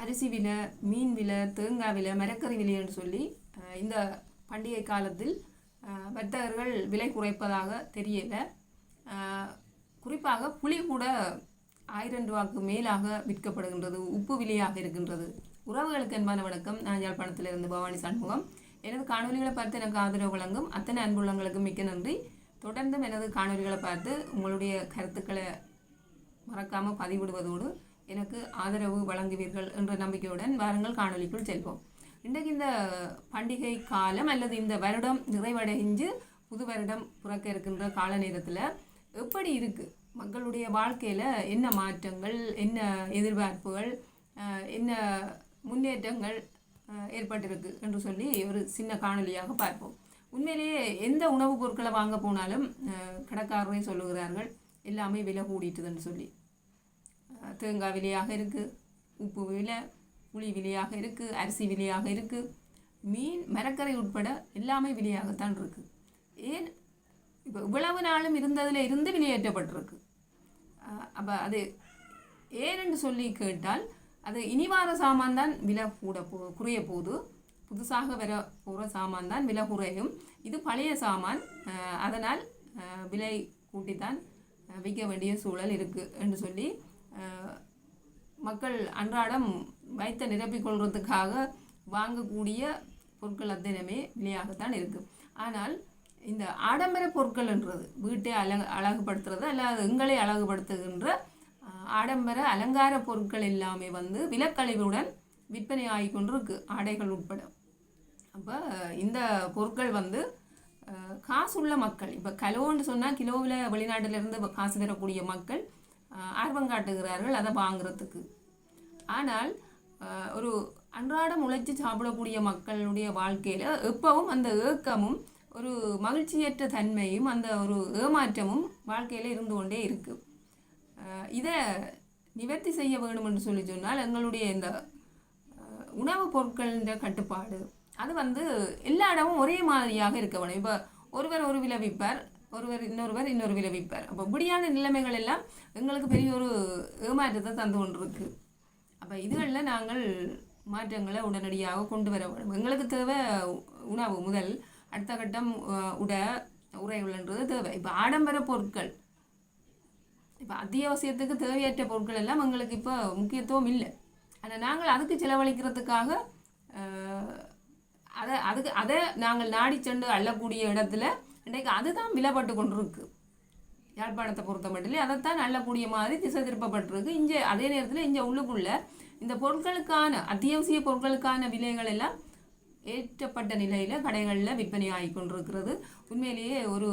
அரிசி விலை மீன் விலை தேங்காய் விலை மரக்கறி விலைன்னு சொல்லி இந்த பண்டிகை காலத்தில் வர்த்தகர்கள் விலை குறைப்பதாக தெரியலை. குறிப்பாக புளி கூட ஆயிரம் ரூபாய்க்கு மேலாக விற்கப்படுகின்றது உப்பு விலையாக இருக்கின்றது. உறவுகளுக்கு என்பான வணக்கம். நான் யாழ்ப்பாணத்திலிருந்து பவானி சண்முகம். எனது காணொலிகளை பார்த்து எனக்கு ஆதரவு வழங்கும் அத்தனை அன்புள்ளங்களுக்கும் மிக்க நன்றி. தொடர்ந்தும் எனது காணொலிகளை பார்த்து உங்களுடைய கருத்துக்களை மறக்காமல் பதிவிடுவதோடு எனக்கு ஆதரவு வழங்குவீர்கள் என்ற நம்பிக்கையுடன் வாருங்கள் காணொளிக்குள் செல்வோம். இன்றைக்கு இந்த பண்டிகை காலம் அல்லது இந்த வருடம் நிறைவடைஞ்சு புது வருடம் பிறக்க இருக்கின்ற கால நேரத்தில் எப்படி இருக்குது மக்களுடைய வாழ்க்கையில் என்ன மாற்றங்கள் என்ன எதிர்பார்ப்புகள் என்ன முன்னேற்றங்கள் ஏற்பட்டிருக்கு என்று சொல்லி ஒரு சின்ன காணொலியாக பார்ப்போம். உண்மையிலேயே எந்த உணவுப் பொருட்களை வாங்க போனாலும் கடைக்காரரே சொல்லுகிறார்கள் எல்லாமே விலை கூடிட்டுதுன்னு சொல்லி. தேங்காய் விலையாக இருக்குது உப்பு விலை புளி விலையாக இருக்குது அரிசி விலையாக இருக்குது மீன் மரக்கறி உட்பட எல்லாமே விலையாகத்தான் இருக்குது ஏன்? இப்போ இவ்வளவு நாளும் இருந்ததில் இருந்து விலையேற்றப்பட்டிருக்கு அப்போ அது ஏனென்று சொல்லி கேட்டால் அது இனி வார சாமான் தான் விலை கூட போ குறைய போது புதுசாக வர போகிற சாமான் தான் விலை குறையும். இது பழைய சாமான். அதனால் விலை கூட்டி தான் விற்க வேண்டிய சூழல் இருக்குது என்று சொல்லி மக்கள் அன்றாடம் வைத்த நிரப்பிக் கொள்வதற்காக வாங்கக்கூடிய பொருட்கள் அத்தனமே விலையாகத்தான் இருக்குது ஆனால் இந்த ஆடம்பர பொருட்கள்ன்றது வீட்டை அழகு அழகுபடுத்துறது அல்லது எங்களை அழகுபடுத்துகின்ற ஆடம்பர அலங்கார பொருட்கள் எல்லாமே வந்து விலக்கழிவுடன் விற்பனை ஆகி கொண்டிருக்கு ஆடைகள் உட்பட. அப்போ இந்த பொருட்கள் வந்து காசு உள்ள மக்கள் இப்போ கலோன்னு சொன்னால் கிலோவில் வெளிநாட்டிலிருந்து காசு தரக்கூடிய மக்கள் ஆர்வம் காட்டுகிறார்கள் அதை வாங்குறதுக்கு. ஆனால் ஒரு அன்றாடம் உழைச்சி சாப்பிடக்கூடிய மக்களுடைய வாழ்க்கையில் எப்பவும் அந்த ஏக்கமும் ஒரு மகிழ்ச்சியற்ற தன்மையும் அந்த ஒரு ஏமாற்றமும் வாழ்க்கையில் இருந்து கொண்டே இருக்குது இதை நிவர்த்தி செய்ய வேணும் என்று சொல்லி சொன்னால் எங்களுடைய இந்த உணவுப் பொருட்களின் கட்டுப்பாடு. அது வந்து எல்லா இடமும் ஒரே மாதிரியாக இருக்க வேணும் இப்போ ஒருவர் ஒரு விலை விற்பார் ஒருவர் இன்னொருவர் இன்னொரு விளைவிப்பார். அப்போ இப்படியான நிலைமைகள் எல்லாம் எங்களுக்கு பெரிய ஒரு ஏமாற்றத்தை தந்து கொண்டிருக்கு. அப்போ இதுகளில் நாங்கள் மாற்றங்களை உடனடியாக கொண்டு வர வேண்டும். எங்களுக்கு தேவை உணவு முதல். அடுத்த கட்டம் அஹ், உட உரைகள்ன்றது தேவை. இப்போ ஆடம்பர பொருட்கள். இப்போ அத்தியாவசியத்துக்கு தேவையற்ற பொருட்கள் எல்லாம் எங்களுக்கு இப்போ முக்கியத்துவம் இல்லை. ஆனால் நாங்கள் அதுக்கு செலவழிக்கிறதுக்காக அதை அதுக்கு அதை நாங்கள் நாடி சென்று அள்ளக்கூடிய இடத்துல இன்றைக்கு அதுதான் விலப்பட்டு கொண்டிருக்கு. யாழ்ப்பாணத்தை பொறுத்த மட்டும் அதைத்தான் அள்ளக்கூடிய மாதிரி திசை திருப்பப்பட்டிருக்கு. இங்கே அதே நேரத்தில் இங்கே உள்ளுக்குள்ள இந்த பொருட்களுக்கான அத்தியாவசிய பொருட்களுக்கான விலைகள் எல்லாம் ஏற்றப்பட்ட நிலையில் கடைகளில் விற்பனை ஆகி கொண்டிருக்கிறது. உண்மையிலேயே ஒரு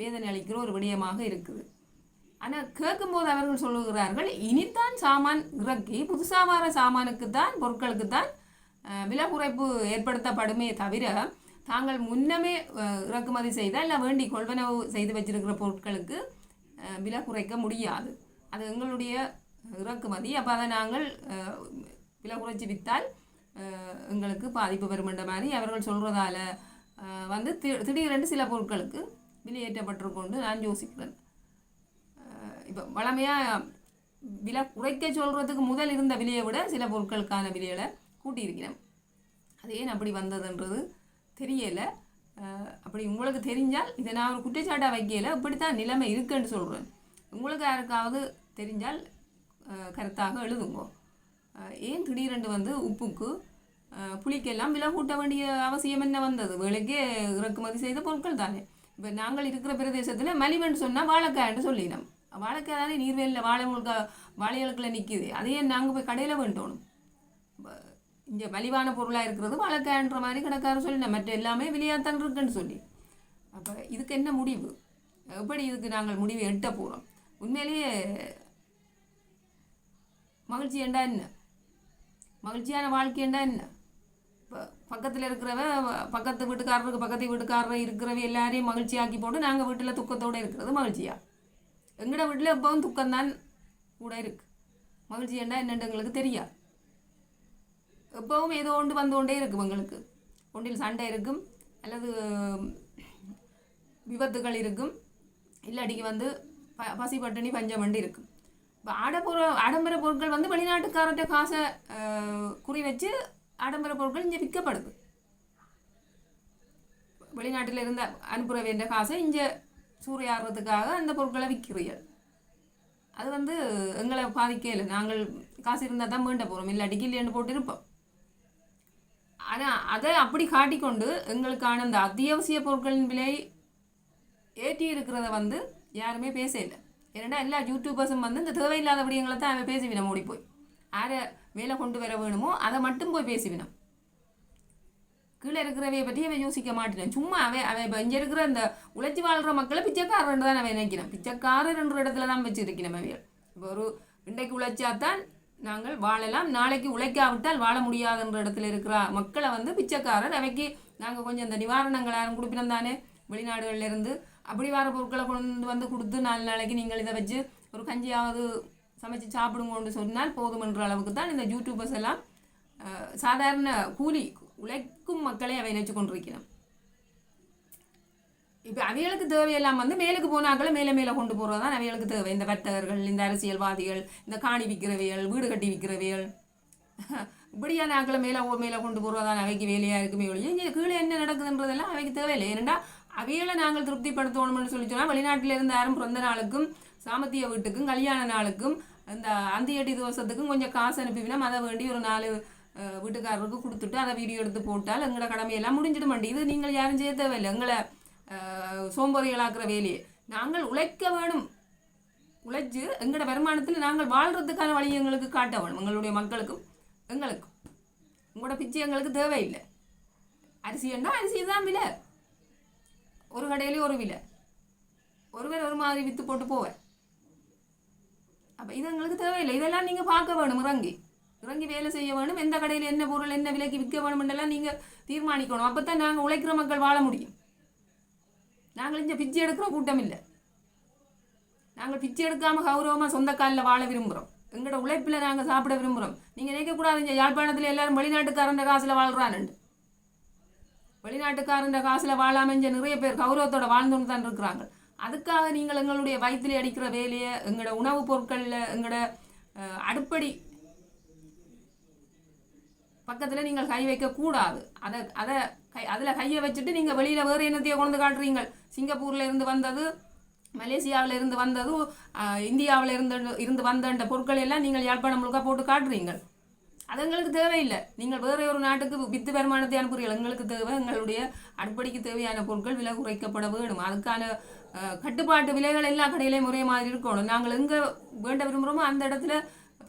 வேதனை அளிக்கிற ஒரு விடயமாக இருக்குது. ஆனால் கேட்கும்போது அவர்கள் சொல்லுகிறார்கள் இனித்தான் சாமான் இறக்கி புதுசாக வர சாமானுக்கு தான் பொருட்களுக்கு தான் விலை குறைப்பு ஏற்படுத்தப்படுமே தவிர தாங்கள் முன்னமே இறக்குமதி செய்தால் இல்லை வேண்டி கொள்வனவு செய்து வச்சிருக்கிற பொருட்களுக்கு விலை குறைக்க முடியாது. அது எங்களுடைய இறக்குமதி. அப்போ அதை நாங்கள் விலை குறைச்சி விற்றால் எங்களுக்கு பாதிப்பு வருமென்ற மாதிரி அவர்கள் சொல்கிறதால வந்து தி- திடீரென்று சில பொருட்களுக்கு விலையேற்றப்பட்டிருக்கொண்டு நான் யோசிக்கிறேன். இப்போ வளமையாக விலை குறைக்க சொல்கிறதுக்கு முதல் இருந்த விலையை விட சில பொருட்களுக்கான விலைகளை கூட்டியிருக்கிறேன். அது ஏன் அப்படி வந்ததுன்றது தெரியலை. அப்படி உங்களுக்கு தெரிஞ்சால் இதை நான் ஒரு குற்றச்சாட்டாக வைக்கல. இப்படித்தான் நிலைமை இருக்குன்னு சொல்கிறேன் உங்களுக்கு யாருக்காவது தெரிஞ்சால் கருத்தாக எழுதுங்கோ. ஏன் திடீரென்று வந்து உப்புக்கு புளிக்கெல்லாம் விலை கூட்ட வேண்டிய அவசியம் என்ன வந்தது? விலைக்கே இறக்குமதி செய்த பொருட்கள் தானே. இப்போ நாங்கள் இருக்கிற பிரதேசத்தில் மலிவன் சொன்னால் வாழைக்காய்ன்னு சொல்லினோம். வாழைக்காய் தானே நீர்வேலியில் வாழை முழுக்க வாழைகளுக்குள்ள நிற்கிது அதையே நாங்கள் போய் கடையில் வேண்டோணும். இங்கே மலிவான பொருளாக இருக்கிறது வழக்கன்ற மாதிரி கடைக்காரர் சொல்லி மற்ற எல்லாமே விலையாத்தான் இருக்குன்னு சொல்லி. அப்போ இதுக்கு என்ன முடிவு? எப்படி இதுக்கு நாங்கள் முடிவு எட்ட போகிறோம் உண்மையிலேயே மகிழ்ச்சி என்றா என்ன? மகிழ்ச்சியான வாழ்க்கை என்றா என்ன? இப்போ பக்கத்தில் இருக்கிறவ பக்கத்து வீட்டுக்காரருக்கு பக்கத்து வீட்டுக்காரர் இருக்கிறவ எல்லாரையும் மகிழ்ச்சியாக்கி போட்டு நாங்கள் வீட்டில் துக்கத்தோடு இருக்கிறது மகிழ்ச்சியா? எங்களோட வீட்டில் எப்பவும் துக்கம்தான் கூட இருக்குது மகிழ்ச்சி என்றா என்னன்னு எங்களுக்கு தெரியாது. எப்பவும் ஏதோ ஒன்று வந்து கொண்டே இருக்கும் எங்களுக்கு. ஒன்றில் சண்டை இருக்கும் அல்லது விபத்துகள் இருக்கும். இல்லாட்டிக்கு வந்து ப பசி பட்டினி பஞ்சம் வண்டி இருக்கும். இப்போ ஆடம்பர ஆடம்பர பொருட்கள் வந்து வெளிநாட்டுக்காரர்கிட்ட காசை குறி வச்சு ஆடம்பர பொருட்கள் இங்கே விற்கப்படுது. வெளிநாட்டில் இருந்த அனுப்புற வேண்டிய காசை இங்கே சூறையாடுறதுக்காக அந்த பொருட்களை விற்கிறீர்கள். அது வந்து எங்களை பாதிக்கல நாங்கள் காசு இருந்தால் தான் மீண்ட போகிறோம். இல்லாட்டிக்கு இல்லைன்னு போட்டு இருப்போம் ஆனால் அதை அப்படி காட்டிக்கொண்டு எங்களுக்கான அந்த அத்தியாவசிய பொருட்களின் விலை ஏற்றி இருக்கிறத வந்து யாருமே பேசல ஏன்னா எல்லா யூடியூபர்ஸும் வந்து இந்த தேவையில்லாத விடயங்களை தான் அவன் பேசிவினோம் ஓடி போய். யாரை மேலே கொண்டு வர வேணுமோ அதை மட்டும் போய் பேசிவிடும். கீழே இருக்கிறவையை பற்றி அவன் யோசிக்க மாட்டேன்? சும்மா அவன் அவன் இப்போ இங்கே இருக்கிற இந்த உழைச்சி வாழ்கிற மக்களை பிச்சைக்காரன் தான் அவன் நினைக்கிறான். பிச்சைக்காரர் என்ற இடத்துல தான் வச்சுருக்கணும் அவைகள் இப்போ ஒரு இன்றைக்கு உழைச்சாதான் நாங்கள் வாழலாம். நாளைக்கு உழைக்காவிட்டால் வாழ முடியாதுன்ற இடத்துல இருக்கிற மக்களை வந்து பிச்சைக்காரர். அவைக்கு நாங்கள் கொஞ்சம் இந்த நிவாரணங்கள் யாரும் கொடுப்பினோம் தானே? வெளிநாடுகள்ல இருந்து அப்படி வர பொருட்களை கொண்டு வந்து கொடுத்து நாலு நாளைக்கு நீங்கள் இதை வச்சு ஒரு கஞ்சியாவது சமைச்சு சாப்பிடுங்கன்னு சொன்னால் போதுமன்ற அளவுக்கு தான் இந்த யூடியூபர்ஸ் எல்லாம் சாதாரண கூலி உழைக்கும் மக்களை அவை நினைச்சு கொண்டிருக்கிறோம் இப்போ அவைகளுக்கு தேவையெல்லாம் வந்து மேலுக்கு போனாக்களை மேலே மேலே கொண்டு போகிறது தான் அவைகளுக்கு தேவை. இந்த வர்த்தகர்கள் இந்த அரசியல்வாதிகள் இந்த காணி விற்கிறவைகள் வீடு கட்டி விற்கிறவைகள். இப்படியான ஆக்களை மேலே ஓ மேலே கொண்டு போகிறதான் அவைக்கு வேலையாக இருக்குமே ஒழிய இங்கே கீழே என்ன நடக்குதுன்றதெல்லாம் அவைக்கு தேவையில்லை. ஏன்னா அவைகளை நாங்கள் திருப்திப்படுத்தணும்னு சொல்லி சொன்னால் வெளிநாட்டில் இருந்து யாரும் பிறந்த நாளுக்கும் சாமத்திய வீட்டுக்கும் கல்யாண நாளுக்கும் இந்த அந்தியடி தோசத்துக்கும் கொஞ்சம் காசு அனுப்பிவினா அதை வேண்டி ஒரு நாலு வீட்டுக்காரருக்கு கொடுத்துட்டு அதை வீடியோ எடுத்து போட்டால் எங்களோட கடமையெல்லாம் முடிஞ்சிட மாட்டேங்குது நீங்கள் யாரும் செய்ய தேவையில்லை. எங்களை சோம்பேறிகளாக்குற வேலையை நாங்கள் உழைக்க வேணும். உழைச்சு எங்களோட வருமானத்தில் நாங்கள் வாழ்கிறதுக்கான வழி எங்களுக்கு காட்ட வேணும். எங்களுடைய மக்களுக்கும் எங்களுக்கும். உங்களோட பிச்சை எங்களுக்கு தேவையில்லை. அரிசி வேண்டாம் அரிசி தான் விலை. ஒரு கடையிலே ஒரு விலை. ஒருவர் ஒரு மாதிரி விற்று போட்டு போவேன் அப்போ இது எங்களுக்கு தேவையில்லை. இதெல்லாம் நீங்கள் பார்க்க வேணும். இறங்கி. இறங்கி வேலை செய்ய வேணும். எந்த கடையில் என்ன பொருள் என்ன விலைக்கு விற்க வேணுமென்றெல்லாம் நீங்கள் தீர்மானிக்கணும். அப்போ தான் நாங்கள் உழைக்கிற மக்கள் வாழ முடியும். நாங்கள் இங்கே பிச்சை எடுக்கிற கூட்டம் இல்லை நாங்கள் பிச்சை எடுக்காமல் கௌரவமாக சொந்த காலில் வாழ விரும்புகிறோம் எங்களோட உழைப்பில் நாங்கள் சாப்பிட விரும்புகிறோம் நீங்கள் நினைக்கக்கூடாது இங்கே யாழ்ப்பாணத்தில் எல்லாரும் வெளிநாட்டுக்காரன் காசில் வாழ்கிறானுண்டு வெளிநாட்டுக்காரன் காசில் வாழாமல் இங்கே நிறைய பேர் கௌரவத்தோட வாழ்ந்துன்னு தான் இருக்கிறாங்க. அதுக்காக நீங்கள் எங்களுடைய வயிற்றில் அடிக்கிற வேலையை எங்களோட உணவுப் பொருட்களில் எங்களோட அடுப்படி பக்கத்தில் நீங்கள் கை வைக்கக்கூடாது. அதை அதை கை அதில் கையை வச்சுட்டு நீங்கள் வெளியில் வேறு என்னத்தையோ கொண்டு காட்டுறீங்க. சிங்கப்பூரில் இருந்து வந்தது மலேசியாவில் இருந்து வந்தது இந்தியாவில் இருந்து இருந்து வந்த பொருட்கள் எல்லாம் நீங்கள் யாழ்ப்பாணம் முழுக்க போட்டு காட்டுறீங்க. அது எங்களுக்கு தேவையில்லை. நீங்கள் வேறு ஒரு நாட்டுக்கு வித்து வருமானத்தை அனுப்புறீர்கள். எங்களுக்கு தேவை எங்களுடைய அடிப்படைக்கு தேவையான பொருட்கள் விலை குறைக்கப்பட வேணும் அதுக்கான கட்டுப்பாட்டு விலைகள் எல்லா கடையிலையும் ஒரே மாதிரி இருக்கணும். நாங்கள் எங்கே வேண்ட விரும்புகிறோமோ அந்த இடத்துல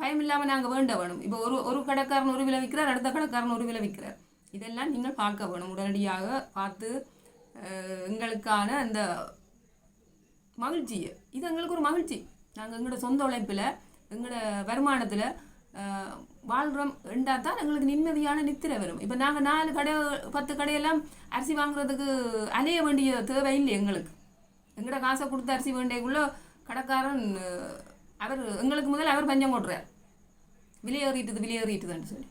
பயம் இல்லாமல் நாங்கள் வேண்ட வேணும். இப்போ ஒரு ஒரு கடைக்காரன் ஒரு விலை விற்கிறார் அடுத்த கடைக்காரன் ஒரு விலை விற்கிறார். இதெல்லாம் நீங்கள் பார்க்க வேணும். உடனடியாக பார்த்து எங்களுக்கான அந்த மகிழ்ச்சி. இது எங்களுக்கு ஒரு மகிழ்ச்சி. நாங்கள் எங்களோட சொந்த உழைப்பில் எங்களோட வருமானத்தில் வாழ்கிறோம் ரெண்டா தான் எங்களுக்கு நிம்மதியான நித்திரை வரும். இப்போ நாங்கள் நாலு கடை பத்து கடையெல்லாம் அரிசி வாங்குறதுக்கு அலைய வேண்டிய தேவை இல்லை எங்களுக்கு. எங்களோட காசை கொடுத்து அரிசி வேண்டியக்குள்ளே கடைக்காரன் அவர் எங்களுக்கு முதல் அவர் பஞ்சம் போடுறார் விலையேறிட்டுது விலையேறிட்டுதுன்னு சொல்லி.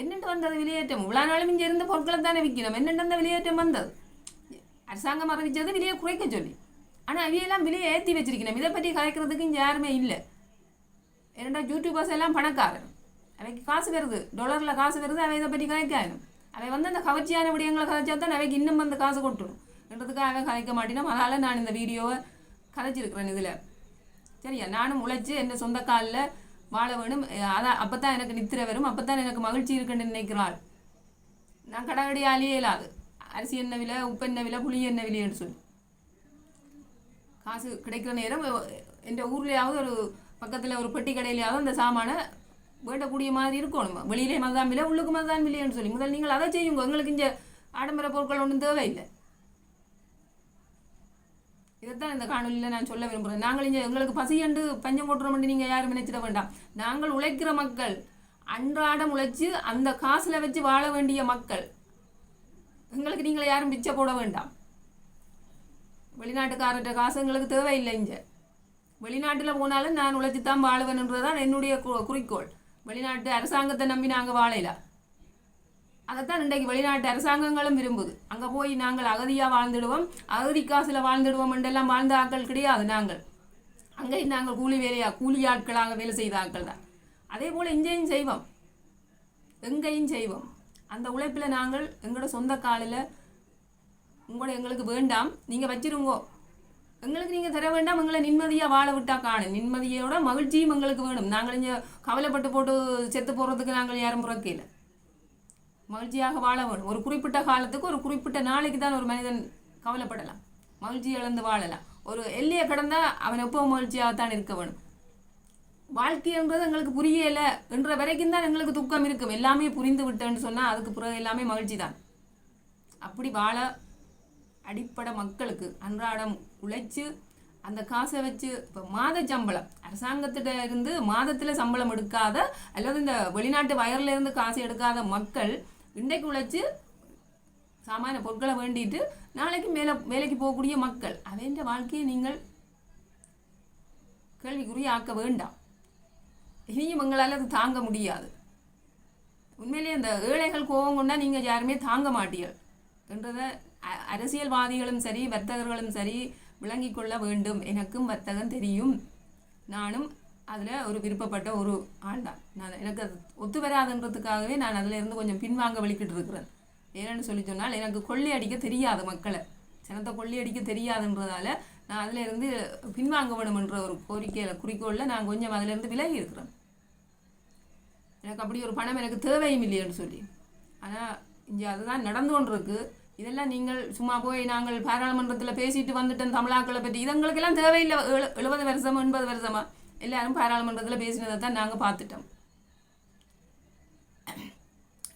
என்னென்று வந்தது விலையேற்றம் இவ்வளோ நாளும் இங்கே இருந்த பொருட்களை தானே விற்கணும் என்னென்று அந்த விலையேற்றம் வந்தது. அரசாங்கம் அறிவிச்சது விலையை குறைக்க சொல்லி. ஆனால் அவையெல்லாம் விலையை ஏற்றி வச்சிருக்கணும் இதை பற்றி கலைக்கிறதுக்கு இங்கே யாருமே இல்லை. ஏன்னா யூடியூபர்ஸ் எல்லாம் பணக்காரன் அவைக்கு காசு வருது. டாலரில் காசு வருது. அவை இதை பற்றி கலைக்காயணும் அவை வந்து அந்த கவர்ச்சியான விடயங்களை கதைச்சா தான் அவைக்கு இன்னும் வந்து காசு கொட்டுரும் என்றதுக்காக அவன் கலைக்க மாட்டினோம். அதனால் நான் இந்த வீடியோவை கதைச்சிருக்கிறேன் இதில். சரியா? நானும் உழைச்சி என் சொந்த காலில் வாழ வேணும். அதான் அப்போ தான் எனக்கு நித்திரை வரும். அப்போ எனக்கு மகிழ்ச்சி இருக்குன்னு நினைக்கிறாள். நான் கடைகடியாலேயே இல்லாது அரிசி என்ன விலை உப்பு என்ன விலை புளி என்ன விலைன்னு சொல்லி. காசு கிடைக்கிற நேரம் என் ஊர்லேயாவது ஒரு பக்கத்தில் ஒரு பெட்டி கடையிலையாவது அந்த சாமானை வேண்டக்கூடிய மாதிரி இருக்கணும் வெளியிலே மதுதான் விலை உள்ளுக்கு மதுதான் விலைன்னு சொல்லி. முதல் நீங்கள் அதை செய்யுங்க. எங்களுக்கு இங்கே ஆடம்பர பொருட்கள் ஒன்றும் தேவையில்லை. இதைத்தான் இந்த காணொலியில் நான் சொல்ல விரும்புகிறேன் நாங்கள் இங்கே எங்களுக்கு பசியண்டு பஞ்சம் போட்டுறோம் நீங்கள் யாரும் நினைச்சிட வேண்டாம். நாங்கள் உழைக்கிற மக்கள் அன்றாடம் உழைச்சி அந்த காசில் வச்சு வாழ வேண்டிய மக்கள் எங்களுக்கு நீங்கள் யாரும் பிச்சை போட வேண்டாம். வெளிநாட்டுக்காரர்கிட்ட காசு எங்களுக்கு தேவையில்லை இங்கே. வெளிநாட்டில் போனாலும் நான் உழைச்சி தான் வாழுவேன்ன்றது தான் என்னுடைய கு- குறிக்கோள். வெளிநாட்டு அரசாங்கத்தை நம்பி நாங்கள் வாழையில அதைத்தான் இன்றைக்கு வெளிநாட்டு அரசாங்கங்களும் விரும்புது. அங்கே போய் நாங்கள் அகதியாக வாழ்ந்துடுவோம் அகதி காசில் வாழ்ந்துடுவோம் என்றெல்லாம் வாழ்ந்த ஆட்கள் கிடையாது நாங்கள். அங்கே நாங்கள் கூலி வேலையாக கூலி ஆட்களாக வேலை செய்த ஆட்கள் தான். அதே போல் இங்கேயும் செய்வோம். எங்கேயும் செய்வோம். அந்த உழைப்பில் நாங்கள் எங்களோட சொந்த காலில் உங்களோட எங்களுக்கு வேண்டாம் நீங்கள் வச்சிருங்கோ. எங்களுக்கு நீங்கள் தர வேண்டாம் எங்களை நிம்மதியாக வாழ விட்டா காணும் நிம்மதியோட மகிழ்ச்சியும் எங்களுக்கு வேணும். நாங்கள் இங்கே கவலைப்பட்டு போட்டு செத்து போகிறதுக்கு நாங்கள் யாரும் புறக்கையில் மகிழ்ச்சியாக வாழ வேணும் ஒரு குறிப்பிட்ட காலத்துக்கு ஒரு குறிப்பிட்ட நாளைக்கு தான் ஒரு மனிதன் கவலைப்படலாம். மகிழ்ச்சி இழந்து வாழலாம். ஒரு எல்லையை கடந்தால் அவன் எப்பவும் மகிழ்ச்சியாகத்தான் இருக்க வேணும். வாழ்க்கை என்பது எங்களுக்கு புரியலை என்ற வரைக்கும் தான் எங்களுக்கு துக்கம் இருக்கும். எல்லாமே புரிந்து விட்டேன்னு சொன்னால் அதுக்கு பிறகு எல்லாமே மகிழ்ச்சி தான். அப்படி வாழ அடிப்படை மக்களுக்கு அன்றாடம் உழைச்சி அந்த காசை வச்சு இப்போ மாத சம்பளம். அரசாங்கத்திட்ட இருந்து மாதத்தில் சம்பளம் எடுக்காத அல்லது இந்த வெளிநாட்டு வயர்லேருந்து காசு எடுக்காத மக்கள் இன்றைக்கு உழைச்சி சாமான பொருட்களை வேண்டிட்டு நாளைக்கு மேலே வேலைக்கு போகக்கூடிய மக்கள் அவன்ற வாழ்க்கையை நீங்கள் கேள்விக்குறியாக்க வேண்டாம். இனியும் எங்களால் அது தாங்க முடியாது. உண்மையிலேயே அந்த ஏழைகள் கோபம் கொண்டா நீங்கள் யாருமே தாங்க மாட்டீர்கள். என்றதை அ- அரசியல்வாதிகளும் சரி வர்த்தகர்களும் சரி விளங்கிக் கொள்ள வேண்டும். எனக்கும் வர்த்தகம் தெரியும். நானும் அதில் ஒரு விருப்பப்பட்ட ஒரு ஆள் தான் நான் எனக்கு அது ஒத்து வராதுன்றதுக்காகவே நான் அதில் இருந்து கொஞ்சம் பின்வாங்க வலிக்கிட்டு இருக்கிறேன். ஏன்னு சொல்லி சொன்னால் எனக்கு கொள்ளி அடிக்க தெரியாது மக்களை. ஜனத்தை கொள்ளி அடிக்க தெரியாதுன்றதால நான் அதில் இருந்து பின்வாங்க வேணுமென்ற ஒரு கோரிக்கையில் குறிக்கோளில் நான் கொஞ்சம் அதிலேருந்து விலகி இருக்கிறேன். எனக்கு அப்படி ஒரு பணம் எனக்கு தேவையும் இல்லைன்னு சொல்லி. ஆனால் இங்கே அதுதான் நடந்து கொண்டிருக்கு. இதெல்லாம் நீங்கள் சும்மா போய் நாங்கள் பாராளுமன்றத்தில் பேசிட்டு வந்துட்டோம் தமிழாக்களை பற்றி. இதங்களுக்கெல்லாம் தேவையில்லை. எழு எழுபது வருஷமா எண்பது வருஷமா. எல்லாரும் பாராளுமன்றத்தில் பேசினதை தான் நாங்கள் பார்த்துட்டோம்.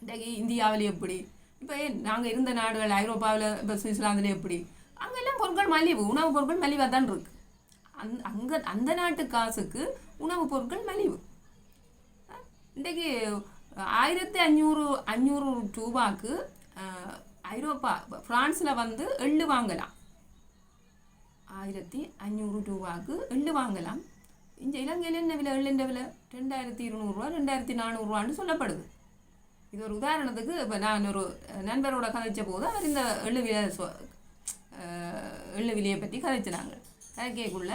இன்றைக்கு இந்தியாவில் எப்படி? இப்போ நாங்கள் இருந்த நாடுகள் ஐரோப்பாவில் இப்போ சுவிட்சர்லாந்தில் எப்படி? அங்கெல்லாம் பொருட்கள் மலிவு உணவுப் பொருட்கள் மலிவாக தான் இருக்கு. அந் அங்கே அந்த நாட்டு காசுக்கு உணவுப் பொருட்கள் மலிவு. இன்றைக்கு ஆயிரத்தி அஞ்சூறு அஞ்சூறு ரூபாய்க்கு ஐரோப்பா ஃப்ரான்ஸில் வந்து எள்ளு வாங்கலாம். ஆயிரத்தி அஞ்சூறு ரூபாய்க்கு எள்ளு வாங்கலாம். இந்த இலங்கையில் என்ன விலை எள்ளுன்ற விலை ரெண்டாயிரத்தி இருநூறுவா ரெண்டாயிரத்தி நானூறுரூவான்னு சொல்லப்படுது. இது ஒரு உதாரணத்துக்கு இப்போ நான் ஒரு நண்பரோட கதைச்ச போது அவர் இந்த எள்ளு விலை சொ- எள்ளு விலையை பற்றி கதைச்சினாங்க. கதைக்கக்குள்ள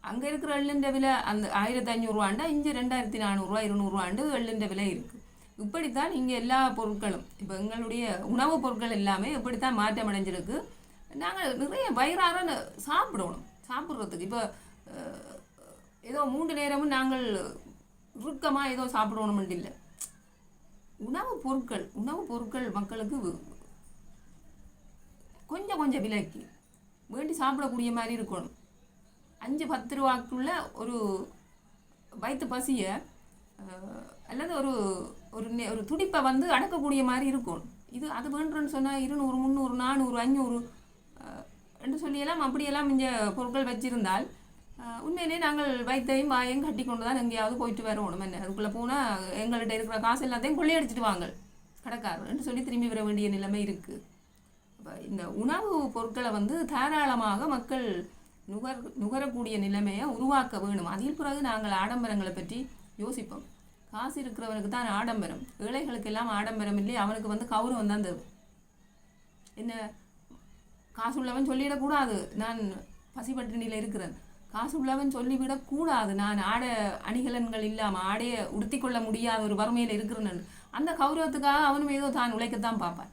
அங்கே இருக்கிற எள்ளுன்ற விலை அந்த ஆயிரத்தி ஐநூறுரூவாண்டா இங்கே ரெண்டாயிரத்தி நானூறுரூவா இருநூறுவாண்டு எள்ளுன்ற விலை இருக்குது இப்படித்தான் இங்கே எல்லா பொருட்களும் இப்போ எங்களுடைய உணவுப் பொருட்கள் எல்லாமே இப்படித்தான் மாற்றம் அடைஞ்சிருக்கு நாங்கள் நிறைய வயிறார சாப்பிடணும் சாப்பிட்றதுக்கு. இப்போ ஏதோ மூன்று நேரமும் நாங்கள் உருக்கமாக ஏதோ சாப்பிடணும்னு இல்லை. உணவுப் பொருட்கள் உணவுப் பொருட்கள் மக்களுக்கு கொஞ்சம் கொஞ்சம் விலைக்கு. வேண்டி சாப்பிடக்கூடிய மாதிரி இருக்கணும். அஞ்சு பத்து ரூபாக்குள்ள ஒரு வயிற்று பசியை அல்லது ஒரு ஒரு ஒரு துடிப்பை வந்து அடக்கக்கூடிய மாதிரி இருக்கும். இது அது வேண்டுன்னு சொன்னால் இருநூறு முந்நூறு நானூறு அஞ்சூறு என்று சொல்லியெல்லாம் அப்படியெல்லாம் இங்கே பொருட்கள் வச்சிருந்தால் உண்மையிலே நாங்கள் வயிற்றையும் வாயையும் கட்டி கொண்டு தான் எங்கேயாவது போயிட்டு வரணும் என்ன அதுக்குள்ளே போனால் எங்கள்கிட்ட இருக்கிற காசு எல்லாத்தையும் கொள்ளையடிச்சிட்டு வாங்க கடைக்காரர் சொல்லி திரும்பி வர வேண்டிய நிலைமை இருக்குது இப்போ இந்த உணவு பொருட்களை வந்து தாராளமாக மக்கள் நுகர் நுகரக்கூடிய நிலைமையை உருவாக்க வேணும் அதில் பிறகு நாங்கள் ஆடம்பரங்களை பற்றி யோசிப்போம் காசு இருக்கிறவனுக்கு தான் ஆடம்பரம் ஏழைகளுக்கெல்லாம் ஆடம்பரம் இல்லை அவனுக்கு வந்து கௌரவம் தான் தேவை என்ன காசு உள்ளவன் சொல்லிடக்கூடாது நான் பசிப்பட்டினியில் இருக்கிறேன் காசு உள்ளவன் சொல்லிவிடக்கூடாது நான் ஆட அணிகலன்கள் இல்லாமல் ஆடையை உடுத்தி கொள்ள முடியாத ஒரு வறுமையில் இருக்கிறேன் அந்த கௌரவத்துக்காக அவனும் ஏதோ தான் உழைக்கத்தான் பார்ப்பான்.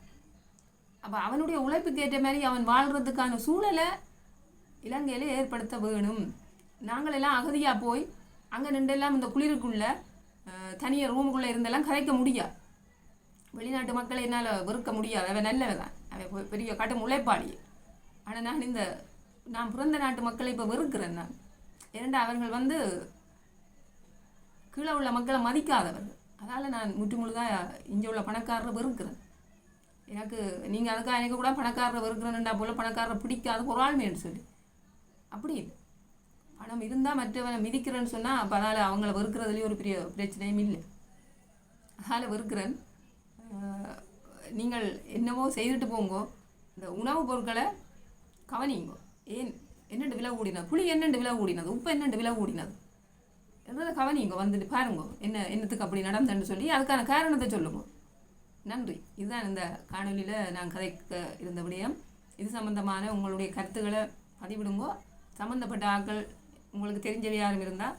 அப்போ அவனுடைய உழைப்புக்கு ஏற்ற மாதிரி அவன் வாழ்கிறதுக்கான சூழலை இலங்கையில் ஏற்படுத்த வேணும். நாங்கள் எல்லாம் அகதியாக போய் அங்கே நின்றெல்லாம் இந்த குளிருக்குள்ள தனியாக ரூமுக்குள்ளே இருந்தெல்லாம் கதைக்க முடியாது. வெளிநாட்டு மக்களை என்னால் வெறுக்க முடியாது. அவன் நல்லவன் தான். அவன் பெரிய காட்டும் உழைப்பாளி. ஆனால் நான் இந்த நான் பிறந்த நாட்டு மக்களை இப்போ வெறுக்கிறேன் நான். ஏனென்றால் அவர்கள் வந்து கீழே உள்ள மக்களை மதிக்காதவர்கள். அதால் நான் முற்று முழுதாக இங்கே உள்ள பணக்காரரை வெறுக்கிறேன். எனக்கு நீங்கள் அதுக்காக எனக்கு கூட பணக்காரரை வெறுக்கிறேன்டா போல பணக்காரரை பிடிக்காத பொறாள்மைன்னு சொல்லி. அப்படி இல்லை. பணம் இருந்தால் மற்றவனை மிதிக்கிறேன்னு சொன்னால் அப்போ அதால் அவங்கள வெறுக்கிறதுலேயும் ஒரு பெரிய பிரச்சனையும் இல்லை. அதால் வெறுக்கிறேன். நீங்கள் என்னவோ செய்துட்டு போங்கோ. இந்த உணவுப் பொருட்களை கவனிங்கோ. ஏன் என்னென்று விலை கூடினது? புளி என்னென்று விலை கூடினது? உப்பு என்னென்று விலை கூடினது? எதாவது கவனிங்க வந்துட்டு பாருங்க. என்ன என்னத்துக்கு அப்படி நடந்தேன்னு சொல்லி அதுக்கான காரணத்தை சொல்லுங்க. நன்றி. இதுதான் இந்த காணொலியில் நான் கதைக்க இருந்த விடயம். இது சம்மந்தமான உங்களுடைய கருத்துக்களை பதிவிடுங்கோ. சம்மந்தப்பட்ட ஆட்கள் உங்களுக்கு தெரிஞ்சவை யாரும் இருந்தால்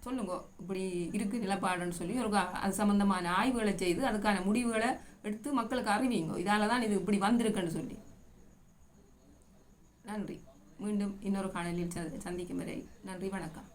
சொல்லுங்க. இப்படி இருக்குது நிலப்பாடுன்னு சொல்லி ஒரு கா- அது சம்மந்தமான ஆய்வுகளை செய்து அதுக்கான முடிவுகளை எடுத்து மக்களுக்கு அறிவிங்க. இதால் தான் இது இப்படி வந்திருக்குன்னு சொல்லி. நன்றி. மீண்டும் இன்னொரு காணொலியில் சந்திக்கும் வரை நன்றி வணக்கம்.